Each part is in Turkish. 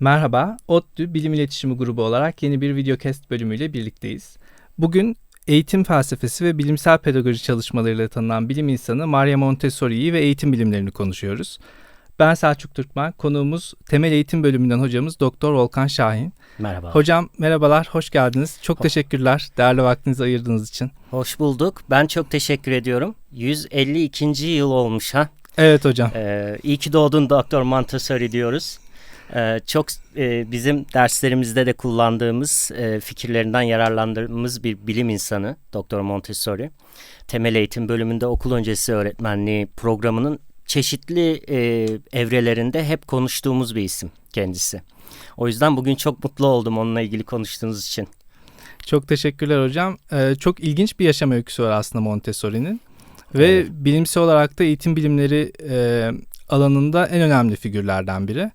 Merhaba, ODTÜ Bilim İletişimi Grubu olarak yeni bir videocast bölümüyle birlikteyiz. Bugün eğitim felsefesi ve bilimsel pedagoji çalışmalarıyla tanınan bilim insanı Maria Montessori'yi ve eğitim bilimlerini konuşuyoruz. Ben Selçuk Türkmen, konuğumuz temel eğitim bölümünden hocamız Doktor Volkan Şahin. Merhaba. Hocam merhabalar, hoş geldiniz. Çok teşekkürler değerli vaktinizi ayırdığınız için. Hoş bulduk. Ben çok teşekkür ediyorum. 152. yıl olmuş ha. Evet hocam. Ee, iyi ki doğdun Doktor Montessori diyoruz. Ee, çok e, bizim derslerimizde de kullandığımız e, fikirlerinden yararlandığımız bir bilim insanı Doktor Montessori. Temel eğitim bölümünde okul öncesi öğretmenliği programının çeşitli e, evrelerinde hep konuştuğumuz bir isim kendisi. O yüzden bugün çok mutlu oldum onunla ilgili konuştuğunuz için. Çok teşekkürler hocam. Ee, çok ilginç bir yaşam öyküsü var aslında Montessori'nin. Ve Evet. bilimsel olarak da eğitim bilimleri e, alanında en önemli figürlerden biri.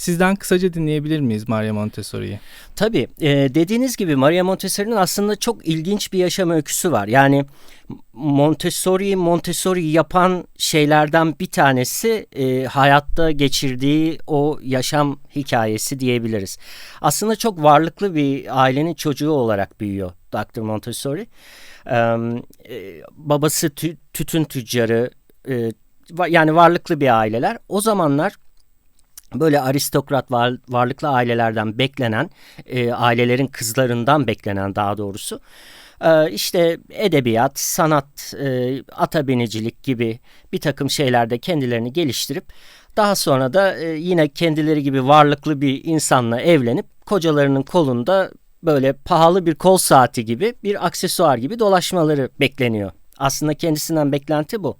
Sizden kısaca dinleyebilir miyiz Maria Montessori'yi? Tabii e, dediğiniz gibi Maria Montessori'nin aslında çok ilginç bir yaşam öyküsü var. Yani Montessori Montessori yapan şeylerden bir tanesi e, hayatta geçirdiği o yaşam hikayesi diyebiliriz. Aslında çok varlıklı bir ailenin çocuğu olarak büyüyor Dr. Montessori. E, babası tü- tütün tüccarı e, yani varlıklı bir aileler. O zamanlar böyle aristokrat var, varlıklı ailelerden beklenen e, ailelerin kızlarından beklenen daha doğrusu e, işte edebiyat, sanat, e, ata binicilik gibi bir takım şeylerde kendilerini geliştirip daha sonra da e, yine kendileri gibi varlıklı bir insanla evlenip kocalarının kolunda böyle pahalı bir kol saati gibi bir aksesuar gibi dolaşmaları bekleniyor. Aslında kendisinden beklenti bu.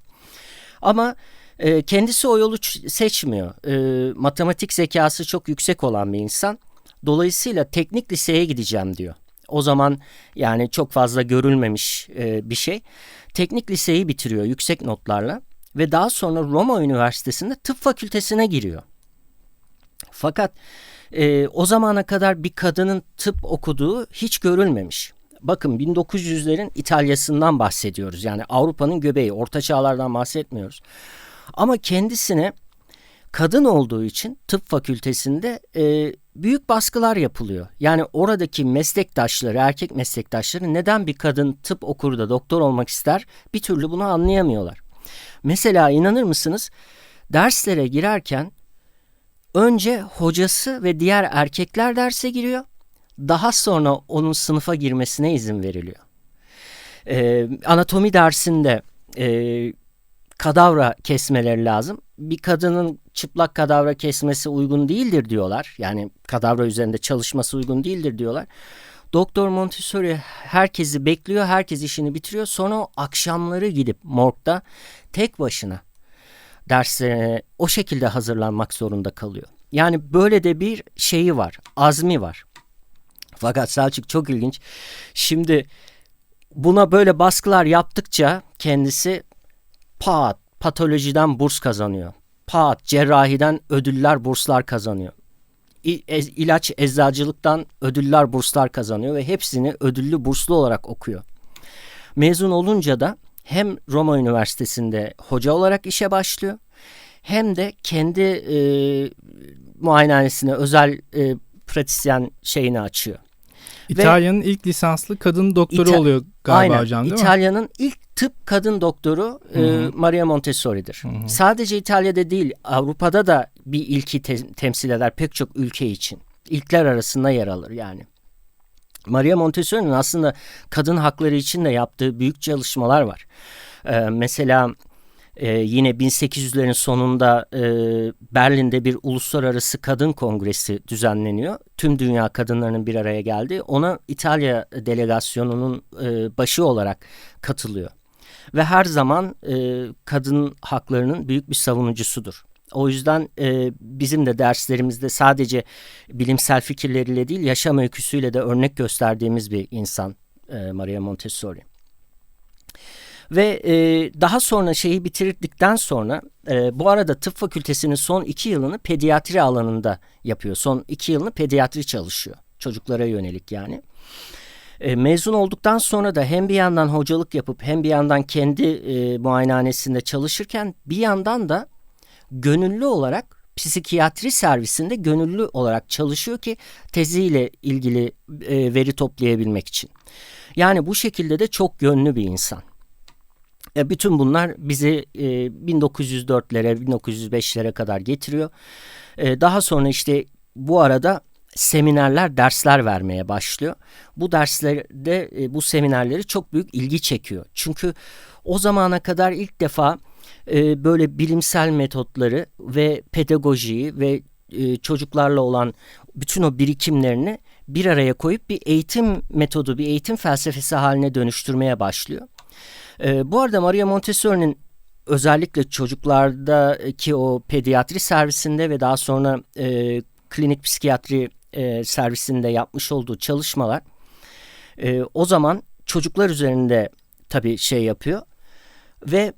Ama e, kendisi o yolu seçmiyor. E, matematik zekası çok yüksek olan bir insan. Dolayısıyla teknik liseye gideceğim diyor. O zaman yani çok fazla görülmemiş e, bir şey. Teknik liseyi bitiriyor yüksek notlarla ve daha sonra Roma Üniversitesi'nde tıp fakültesine giriyor. Fakat e, o zamana kadar bir kadının tıp okuduğu hiç görülmemiş. Bakın 1900'lerin İtalya'sından bahsediyoruz. Yani Avrupa'nın göbeği, orta çağlardan bahsetmiyoruz. Ama kendisine kadın olduğu için tıp fakültesinde e, büyük baskılar yapılıyor. Yani oradaki meslektaşları, erkek meslektaşları neden bir kadın tıp okur da doktor olmak ister bir türlü bunu anlayamıyorlar. Mesela inanır mısınız derslere girerken önce hocası ve diğer erkekler derse giriyor. Daha sonra onun sınıfa girmesine izin veriliyor. Ee, anatomi dersinde e, kadavra kesmeleri lazım. Bir kadının çıplak kadavra kesmesi uygun değildir diyorlar. Yani kadavra üzerinde çalışması uygun değildir diyorlar. Doktor Montessori herkesi bekliyor, herkes işini bitiriyor. Sonra o akşamları gidip morgda tek başına derslerine o şekilde hazırlanmak zorunda kalıyor. Yani böyle de bir şeyi var, azmi var. Fakat Selçuk çok ilginç. Şimdi buna böyle baskılar yaptıkça kendisi pat patolojiden burs kazanıyor. Pat cerrahiden ödüller burslar kazanıyor. İ- ez- ilaç eczacılıktan ödüller burslar kazanıyor ve hepsini ödüllü burslu olarak okuyor. Mezun olunca da hem Roma Üniversitesi'nde hoca olarak işe başlıyor hem de kendi e, muayenehanesine özel e, pratisyen şeyini açıyor. İtalya'nın ilk lisanslı kadın doktoru İta- oluyor galiba Aynen. hocam değil mi? İtalya'nın ilk tıp kadın doktoru e, Maria Montessori'dir. Sadece İtalya'da değil Avrupa'da da bir ilki te- temsil eder pek çok ülke için. İlkler arasında yer alır yani. Maria Montessori'nin aslında kadın hakları için de yaptığı büyük çalışmalar var. E, mesela e, yine 1800'lerin sonunda e, Berlin'de bir uluslararası kadın kongresi düzenleniyor. Tüm dünya kadınlarının bir araya geldiği. Ona İtalya delegasyonunun e, başı olarak katılıyor. Ve her zaman e, kadın haklarının büyük bir savunucusudur. O yüzden e, bizim de derslerimizde sadece bilimsel fikirleriyle değil yaşam öyküsüyle de örnek gösterdiğimiz bir insan e, Maria Montessori. Ve e, daha sonra şeyi bitirdikten sonra e, bu arada tıp fakültesinin son iki yılını pediatri alanında yapıyor. Son iki yılını pediatri çalışıyor. Çocuklara yönelik yani. E, mezun olduktan sonra da hem bir yandan hocalık yapıp hem bir yandan kendi e, muayenehanesinde çalışırken bir yandan da gönüllü olarak psikiyatri servisinde gönüllü olarak çalışıyor ki teziyle ilgili e, veri toplayabilmek için. Yani bu şekilde de çok yönlü bir insan. E, bütün bunlar bizi e, 1904'lere, 1905'lere kadar getiriyor. E, daha sonra işte bu arada seminerler, dersler vermeye başlıyor. Bu derslerde, e, bu seminerleri çok büyük ilgi çekiyor. Çünkü o zamana kadar ilk defa e, böyle bilimsel metotları ve pedagojiyi ve e, çocuklarla olan bütün o birikimlerini bir araya koyup bir eğitim metodu, bir eğitim felsefesi haline dönüştürmeye başlıyor. E, bu arada Maria Montessori'nin özellikle çocuklardaki o pediatri servisinde ve daha sonra e, klinik psikiyatri e, servisinde yapmış olduğu çalışmalar e, o zaman çocuklar üzerinde tabii şey yapıyor ve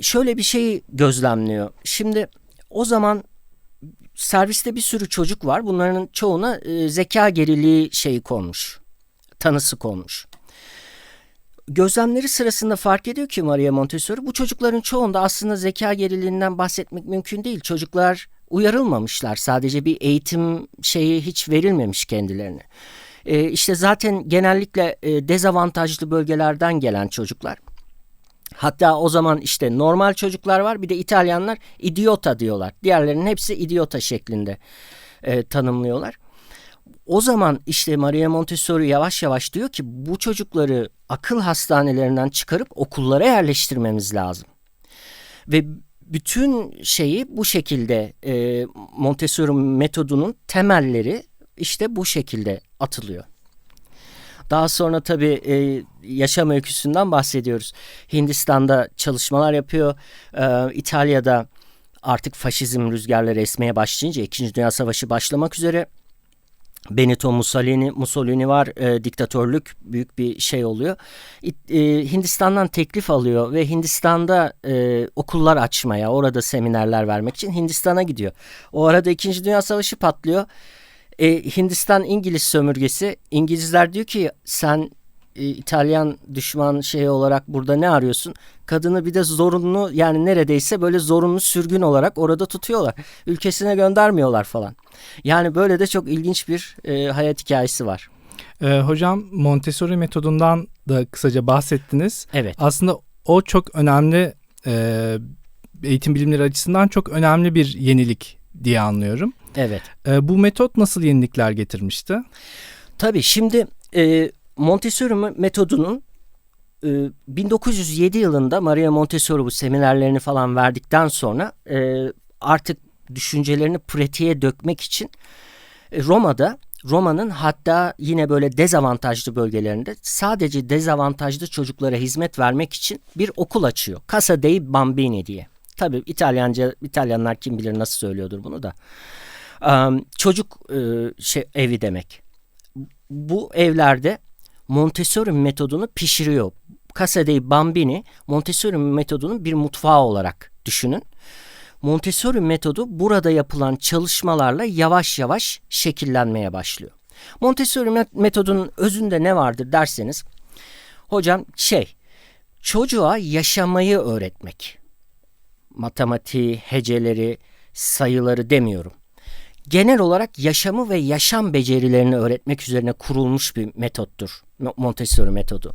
şöyle bir şey gözlemliyor. Şimdi o zaman serviste bir sürü çocuk var. Bunların çoğuna e, zeka geriliği şeyi konmuş. Tanısı konmuş. Gözlemleri sırasında fark ediyor ki Maria Montessori bu çocukların çoğunda aslında zeka geriliğinden bahsetmek mümkün değil. Çocuklar uyarılmamışlar. Sadece bir eğitim şeyi hiç verilmemiş kendilerine. E, işte zaten genellikle e, dezavantajlı bölgelerden gelen çocuklar. Hatta o zaman işte normal çocuklar var bir de İtalyanlar idiota diyorlar. Diğerlerinin hepsi idiota şeklinde e, tanımlıyorlar. O zaman işte Maria Montessori yavaş yavaş diyor ki bu çocukları akıl hastanelerinden çıkarıp okullara yerleştirmemiz lazım. Ve bütün şeyi bu şekilde e, Montessori metodunun temelleri işte bu şekilde atılıyor. Daha sonra tabii e, yaşam öyküsünden bahsediyoruz. Hindistan'da çalışmalar yapıyor. E, İtalya'da artık faşizm rüzgarları esmeye başlayınca İkinci Dünya Savaşı başlamak üzere Benito Mussolini, Mussolini var, e, diktatörlük büyük bir şey oluyor. E, Hindistan'dan teklif alıyor ve Hindistan'da e, okullar açmaya, orada seminerler vermek için Hindistan'a gidiyor. O arada İkinci Dünya Savaşı patlıyor. E, Hindistan İngiliz sömürgesi. İngilizler diyor ki sen e, İtalyan düşman şey olarak burada ne arıyorsun? Kadını bir de zorunlu yani neredeyse böyle zorunlu sürgün olarak orada tutuyorlar. Ülkesine göndermiyorlar falan. Yani böyle de çok ilginç bir e, hayat hikayesi var. E, hocam Montessori metodundan da kısaca bahsettiniz. Evet. Aslında o çok önemli e, eğitim bilimleri açısından çok önemli bir yenilik diye anlıyorum. Evet. E, bu metot nasıl yenilikler getirmişti? Tabii şimdi e, Montessori metodunun e, 1907 yılında Maria Montessori bu seminerlerini falan verdikten sonra e, artık düşüncelerini pratiğe dökmek için e, Roma'da Roma'nın hatta yine böyle dezavantajlı bölgelerinde sadece dezavantajlı çocuklara hizmet vermek için bir okul açıyor. Casa dei Bambini diye. Tabii İtalyanca İtalyanlar kim bilir nasıl söylüyordur bunu da. Çocuk e, şey evi demek. Bu evlerde Montessori metodunu pişiriyor. Casa dei Bambini Montessori metodunun bir mutfağı olarak düşünün. Montessori metodu burada yapılan çalışmalarla yavaş yavaş şekillenmeye başlıyor. Montessori metodunun özünde ne vardır derseniz hocam şey çocuğa yaşamayı öğretmek. Matematiği, heceleri, sayıları demiyorum. Genel olarak yaşamı ve yaşam becerilerini öğretmek üzerine kurulmuş bir metottur Montessori metodu.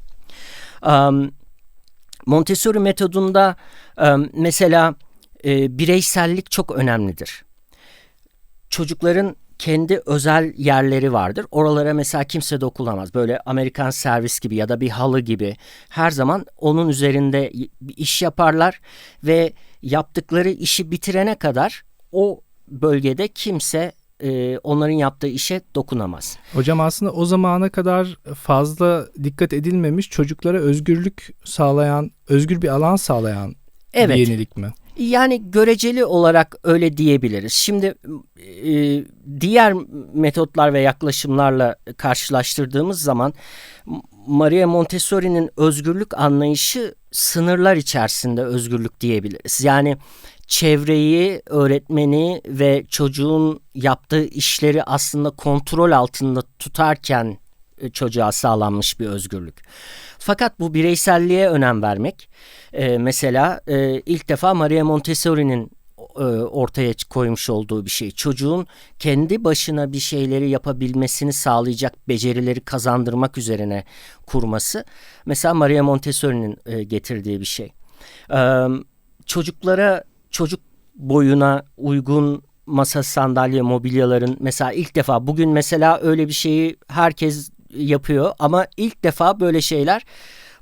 Um, Montessori metodunda um, mesela e, bireysellik çok önemlidir. Çocukların kendi özel yerleri vardır. Oralara mesela kimse dokulamaz. Böyle Amerikan servis gibi ya da bir halı gibi her zaman onun üzerinde iş yaparlar ve yaptıkları işi bitirene kadar o bölgede kimse e, onların yaptığı işe dokunamaz. Hocam aslında o zamana kadar fazla dikkat edilmemiş çocuklara özgürlük sağlayan, özgür bir alan sağlayan evet. bir yenilik mi? Yani göreceli olarak öyle diyebiliriz. Şimdi e, diğer metotlar ve yaklaşımlarla karşılaştırdığımız zaman Maria Montessori'nin özgürlük anlayışı sınırlar içerisinde özgürlük diyebiliriz. Yani çevreyi, öğretmeni ve çocuğun yaptığı işleri aslında kontrol altında tutarken e, çocuğa sağlanmış bir özgürlük. Fakat bu bireyselliğe önem vermek e, mesela e, ilk defa Maria Montessori'nin e, ortaya koymuş olduğu bir şey. Çocuğun kendi başına bir şeyleri yapabilmesini sağlayacak becerileri kazandırmak üzerine kurması. Mesela Maria Montessori'nin e, getirdiği bir şey. E, çocuklara çocuk boyuna uygun masa sandalye mobilyaların mesela ilk defa bugün mesela öyle bir şeyi herkes yapıyor ama ilk defa böyle şeyler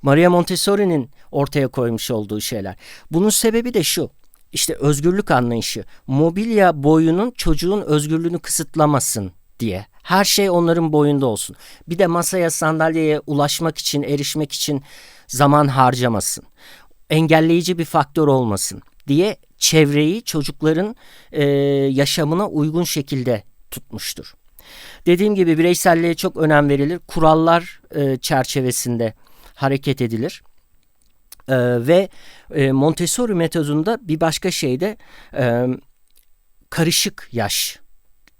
Maria Montessori'nin ortaya koymuş olduğu şeyler. Bunun sebebi de şu. İşte özgürlük anlayışı. Mobilya boyunun çocuğun özgürlüğünü kısıtlamasın diye. Her şey onların boyunda olsun. Bir de masaya sandalyeye ulaşmak için, erişmek için zaman harcamasın. Engelleyici bir faktör olmasın diye çevreyi çocukların e, yaşamına uygun şekilde tutmuştur. Dediğim gibi bireyselliğe çok önem verilir. Kurallar e, çerçevesinde hareket edilir. E, ve e, Montessori metodunda bir başka şey de e, karışık yaş.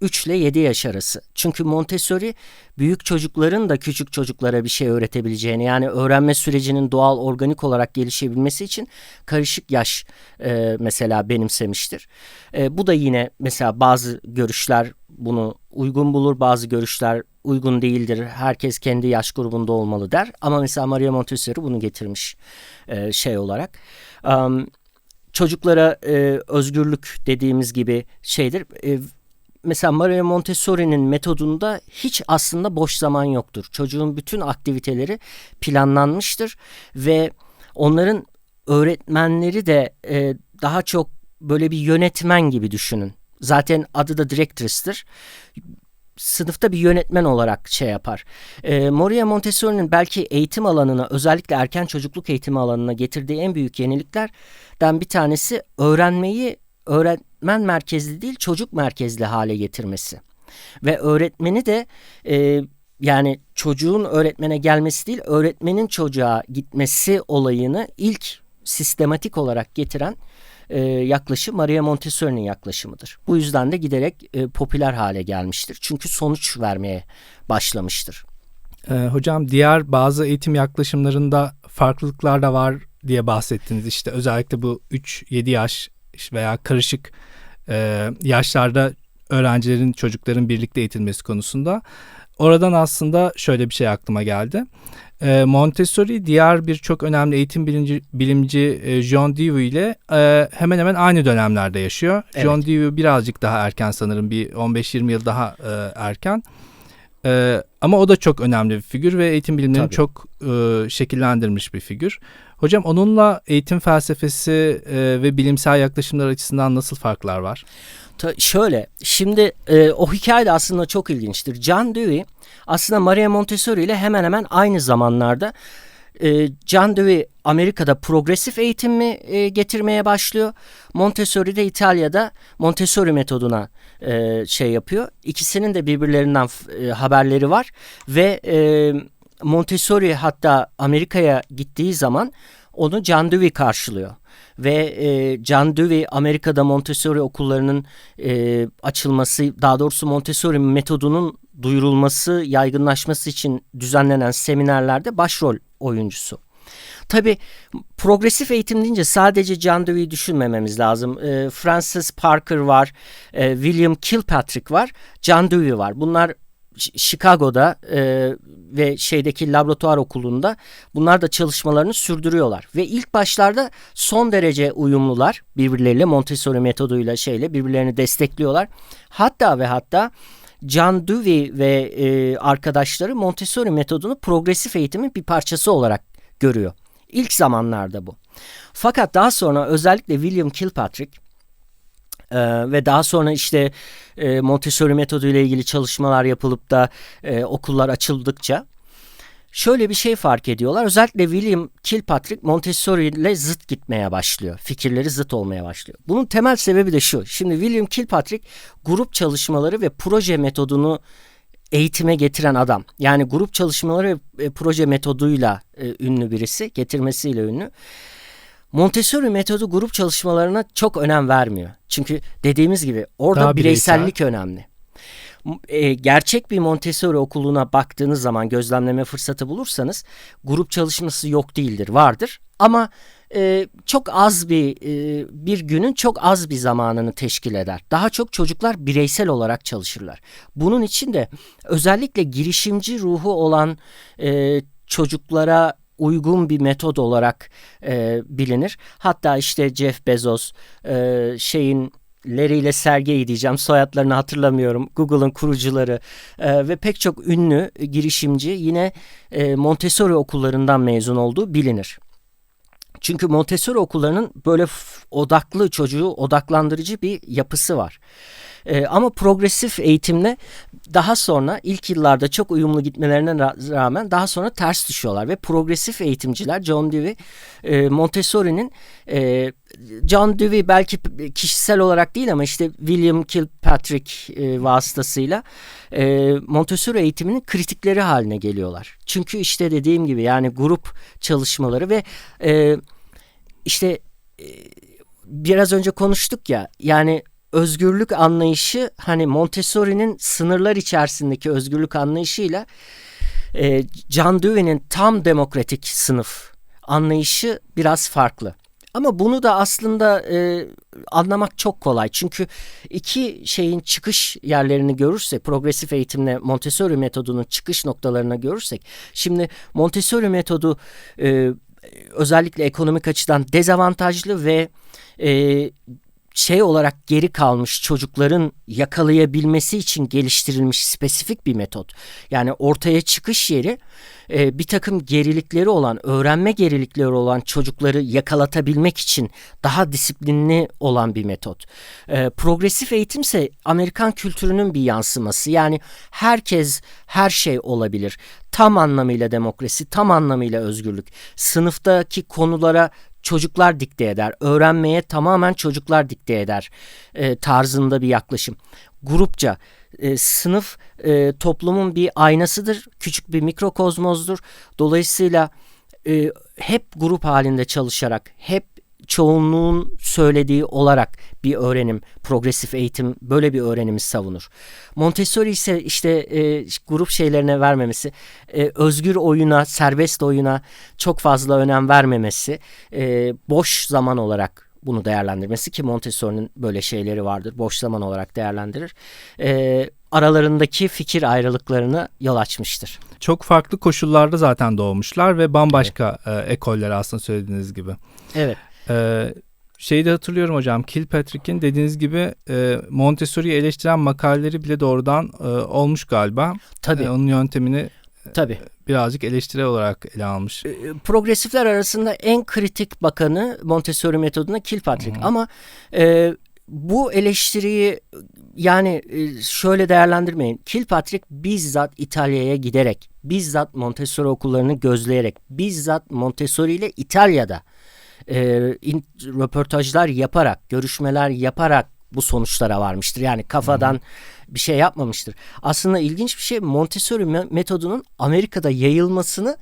3 ile 7 yaş arası. Çünkü Montessori büyük çocukların da küçük çocuklara bir şey öğretebileceğini yani öğrenme sürecinin doğal organik olarak gelişebilmesi için karışık yaş e, mesela benimsemiştir. E, bu da yine mesela bazı görüşler bunu uygun bulur bazı görüşler uygun değildir. Herkes kendi yaş grubunda olmalı der. Ama mesela Maria Montessori bunu getirmiş e, şey olarak. Um, çocuklara e, özgürlük dediğimiz gibi şeydir. E, mesela Maria Montessori'nin metodunda hiç aslında boş zaman yoktur. Çocuğun bütün aktiviteleri planlanmıştır ve onların öğretmenleri de e, daha çok böyle bir yönetmen gibi düşünün. Zaten adı da directress'tir. Sınıfta bir yönetmen olarak şey yapar. E, Maria Montessori'nin belki eğitim alanına özellikle erken çocukluk eğitimi alanına getirdiği en büyük yeniliklerden bir tanesi öğrenmeyi öğretmen merkezli değil çocuk merkezli hale getirmesi. Ve öğretmeni de e, yani çocuğun öğretmene gelmesi değil öğretmenin çocuğa gitmesi olayını ilk sistematik olarak getiren e, yaklaşım Maria Montessori'nin yaklaşımıdır. Bu yüzden de giderek e, popüler hale gelmiştir. Çünkü sonuç vermeye başlamıştır. Ee, hocam diğer bazı eğitim yaklaşımlarında farklılıklar da var diye bahsettiniz. İşte özellikle bu 3-7 yaş veya karışık e, yaşlarda öğrencilerin, çocukların birlikte eğitilmesi konusunda. Oradan aslında şöyle bir şey aklıma geldi. E, Montessori diğer bir çok önemli eğitim bilimci, bilimci e, John Dewey ile e, hemen hemen aynı dönemlerde yaşıyor. Evet. John Dewey birazcık daha erken sanırım bir 15-20 yıl daha e, erken. E, ama o da çok önemli bir figür ve eğitim bilimlerini Tabii. çok e, şekillendirmiş bir figür. Hocam onunla eğitim felsefesi e, ve bilimsel yaklaşımlar açısından nasıl farklar var? Ta, şöyle şimdi e, o hikaye de aslında çok ilginçtir. John Dewey aslında Maria Montessori ile hemen hemen aynı zamanlarda e, John Dewey Amerika'da progresif eğitimi e, getirmeye başlıyor. Montessori de İtalya'da Montessori metoduna e, şey yapıyor. İkisinin de birbirlerinden e, haberleri var ve e, Montessori hatta Amerika'ya gittiği zaman onu John Dewey karşılıyor ve e, John Dewey Amerika'da Montessori okullarının e, açılması daha doğrusu Montessori metodunun duyurulması yaygınlaşması için düzenlenen seminerlerde başrol oyuncusu. Tabi progresif eğitim deyince sadece John Dewey'i düşünmememiz lazım. E, Francis Parker var, e, William Kilpatrick var, John Dewey var. Bunlar Chicago'da e, ve şeydeki laboratuvar okulunda bunlar da çalışmalarını sürdürüyorlar. Ve ilk başlarda son derece uyumlular birbirleriyle Montessori metoduyla şeyle birbirlerini destekliyorlar. Hatta ve hatta John Dewey ve e, arkadaşları Montessori metodunu progresif eğitimin bir parçası olarak görüyor. İlk zamanlarda bu. Fakat daha sonra özellikle William Kilpatrick ee, ve daha sonra işte e, Montessori metodu ile ilgili çalışmalar yapılıp da e, okullar açıldıkça şöyle bir şey fark ediyorlar. Özellikle William Kilpatrick Montessori ile zıt gitmeye başlıyor. Fikirleri zıt olmaya başlıyor. Bunun temel sebebi de şu. Şimdi William Kilpatrick grup çalışmaları ve proje metodunu eğitime getiren adam. Yani grup çalışmaları ve e, proje metoduyla e, ünlü birisi, getirmesiyle ünlü. Montessori metodu grup çalışmalarına çok önem vermiyor. Çünkü dediğimiz gibi orada Daha bireysel. bireysellik önemli. M- e, gerçek bir Montessori okuluna baktığınız zaman gözlemleme fırsatı bulursanız grup çalışması yok değildir, vardır. Ama e, çok az bir e, bir günün çok az bir zamanını teşkil eder. Daha çok çocuklar bireysel olarak çalışırlar. Bunun için de özellikle girişimci ruhu olan e, çocuklara uygun bir metod olarak e, bilinir. Hatta işte Jeff Bezos e, şeyin Larry ile Sergey diyeceğim soyadlarını hatırlamıyorum. Google'ın kurucuları e, ve pek çok ünlü girişimci yine e, Montessori okullarından mezun olduğu bilinir. Çünkü Montessori okullarının böyle odaklı çocuğu odaklandırıcı bir yapısı var. E, ama progresif eğitimle daha sonra ilk yıllarda çok uyumlu gitmelerine rağmen daha sonra ters düşüyorlar ve progresif eğitimciler John Dewey e, Montessori'nin e, John Dewey belki kişisel olarak değil ama işte William Kilpatrick e, vasıtasıyla e, Montessori eğitiminin kritikleri haline geliyorlar. Çünkü işte dediğim gibi yani grup çalışmaları ve e, işte e, biraz önce konuştuk ya yani özgürlük anlayışı hani Montessori'nin sınırlar içerisindeki özgürlük anlayışıyla e, John Dewey'nin tam demokratik sınıf anlayışı biraz farklı. Ama bunu da aslında e, anlamak çok kolay. Çünkü iki şeyin çıkış yerlerini görürsek, progresif eğitimle Montessori metodunun çıkış noktalarına görürsek, şimdi Montessori metodu e, özellikle ekonomik açıdan dezavantajlı ve e, şey olarak geri kalmış çocukların yakalayabilmesi için geliştirilmiş spesifik bir metot. Yani ortaya çıkış yeri e, bir takım gerilikleri olan, öğrenme gerilikleri olan çocukları yakalatabilmek için daha disiplinli olan bir metot. E, progresif eğitimse Amerikan kültürünün bir yansıması. Yani herkes her şey olabilir. Tam anlamıyla demokrasi, tam anlamıyla özgürlük. Sınıftaki konulara çocuklar dikte eder. Öğrenmeye tamamen çocuklar dikte eder e, tarzında bir yaklaşım. Grupça e, sınıf e, toplumun bir aynasıdır. Küçük bir mikrokozmozdur. Dolayısıyla e, hep grup halinde çalışarak, hep çoğunluğun söylediği olarak bir öğrenim, progresif eğitim böyle bir öğrenimi savunur. Montessori ise işte e, grup şeylerine vermemesi, e, özgür oyuna, serbest oyuna çok fazla önem vermemesi, e, boş zaman olarak bunu değerlendirmesi ki Montessori'nin böyle şeyleri vardır. Boş zaman olarak değerlendirir. E, aralarındaki fikir ayrılıklarını yol açmıştır. Çok farklı koşullarda zaten doğmuşlar ve bambaşka evet. e, ekoller aslında söylediğiniz gibi. Evet. Ee, şeyi de hatırlıyorum hocam Kilpatrick'in dediğiniz gibi e, Montessori'yi eleştiren makaleleri bile doğrudan e, olmuş galiba. Tabii. E, onun yöntemini Tabii. birazcık eleştiri olarak ele almış. E, progresifler arasında en kritik bakanı Montessori metoduna Kilpatrick. Hı-hı. Ama e, bu eleştiriyi yani e, şöyle değerlendirmeyin. Kilpatrick bizzat İtalya'ya giderek, bizzat Montessori okullarını gözleyerek, bizzat Montessori ile İtalya'da e, in, röportajlar yaparak, görüşmeler yaparak bu sonuçlara varmıştır. Yani kafadan hmm. bir şey yapmamıştır. Aslında ilginç bir şey Montessori metodunun Amerika'da yayılmasını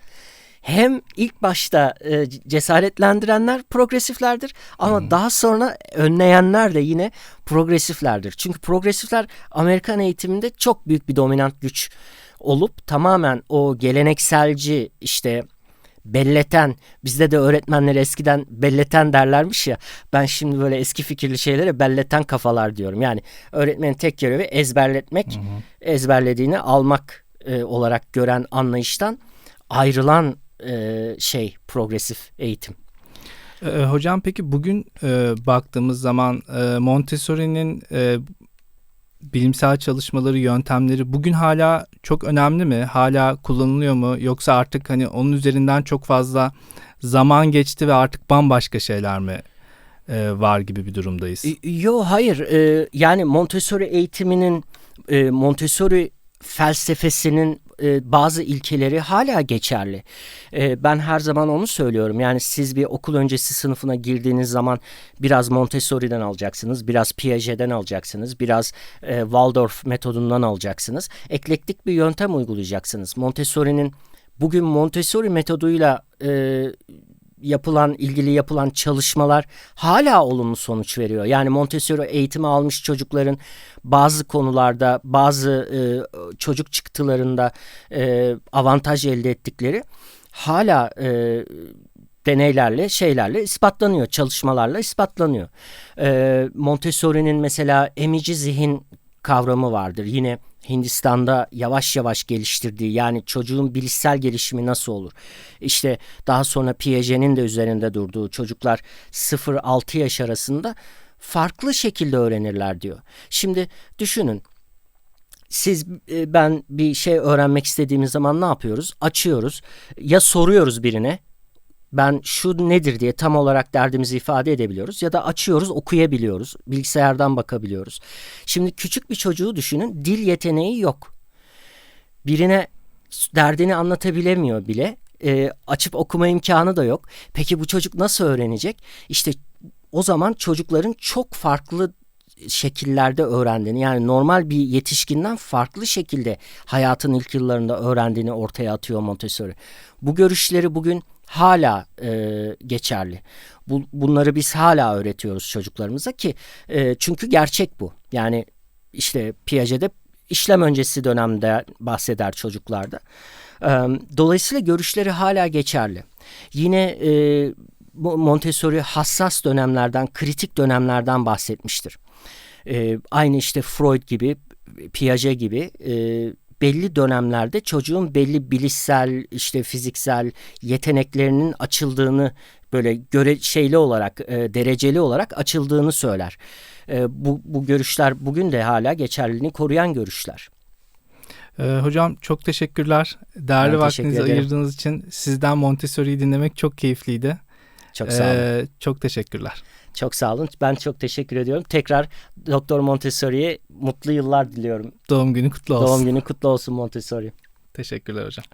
hem ilk başta e, cesaretlendirenler progresiflerdir ama hmm. daha sonra önleyenler de yine progresiflerdir. Çünkü progresifler Amerikan eğitiminde çok büyük bir dominant güç olup tamamen o gelenekselci işte belleten bizde de öğretmenler eskiden belleten derlermiş ya ben şimdi böyle eski fikirli şeylere belleten kafalar diyorum. Yani öğretmenin tek görevi ezberletmek hı hı. ezberlediğini almak e, olarak gören anlayıştan ayrılan e, şey progresif eğitim. E, hocam peki bugün e, baktığımız zaman e, Montessori'nin e, bilimsel çalışmaları, yöntemleri bugün hala çok önemli mi? Hala kullanılıyor mu? Yoksa artık hani onun üzerinden çok fazla zaman geçti ve artık bambaşka şeyler mi e, var gibi bir durumdayız? Yo hayır. E, yani Montessori eğitiminin e, Montessori felsefesinin e, bazı ilkeleri hala geçerli. E, ben her zaman onu söylüyorum. Yani siz bir okul öncesi sınıfına girdiğiniz zaman biraz Montessori'den alacaksınız, biraz Piaget'den alacaksınız, biraz e, Waldorf metodundan alacaksınız. Eklektik bir yöntem uygulayacaksınız. Montessori'nin bugün Montessori metoduyla e, yapılan ilgili yapılan çalışmalar hala olumlu sonuç veriyor. Yani Montessori eğitimi almış çocukların bazı konularda bazı e, çocuk çıktılarında e, avantaj elde ettikleri hala e, deneylerle, şeylerle ispatlanıyor, çalışmalarla ispatlanıyor. Ee, Montessori'nin mesela emici zihin kavramı vardır. Yine Hindistan'da yavaş yavaş geliştirdiği yani çocuğun bilişsel gelişimi nasıl olur? İşte daha sonra Piaget'in de üzerinde durduğu çocuklar 0-6 yaş arasında farklı şekilde öğrenirler diyor. Şimdi düşünün siz e, ben bir şey öğrenmek istediğimiz zaman ne yapıyoruz? Açıyoruz. Ya soruyoruz birine. Ben şu nedir diye tam olarak derdimizi ifade edebiliyoruz ya da açıyoruz okuyabiliyoruz. Bilgisayardan bakabiliyoruz. Şimdi küçük bir çocuğu düşünün dil yeteneği yok. Birine derdini anlatabilemiyor bile. E, açıp okuma imkanı da yok. Peki bu çocuk nasıl öğrenecek? İşte o zaman çocukların çok farklı şekillerde öğrendiğini yani normal bir yetişkinden farklı şekilde hayatın ilk yıllarında öğrendiğini ortaya atıyor Montessori. Bu görüşleri bugün hala e, geçerli. Bu, bunları biz hala öğretiyoruz çocuklarımıza ki e, çünkü gerçek bu. Yani işte Piaget'de işlem öncesi dönemde bahseder çocuklarda. E, dolayısıyla görüşleri hala geçerli. Yine e, Montessori hassas dönemlerden, kritik dönemlerden bahsetmiştir. E, aynı işte Freud gibi, Piaget gibi e, belli dönemlerde çocuğun belli bilişsel, işte fiziksel yeteneklerinin açıldığını böyle göre şeyli olarak, e, dereceli olarak açıldığını söyler. E, bu, bu görüşler bugün de hala geçerliliğini koruyan görüşler. Ee, hocam çok teşekkürler. Değerli Ben vaktinizi teşekkür ayırdığınız için sizden Montessori'yi dinlemek çok keyifliydi. Çok sağ olun. Ee, çok teşekkürler. Çok sağ olun. Ben çok teşekkür ediyorum. Tekrar Doktor Montessori'ye mutlu yıllar diliyorum. Doğum günü kutlu olsun. Doğum günü kutlu olsun Montessori. Teşekkürler hocam.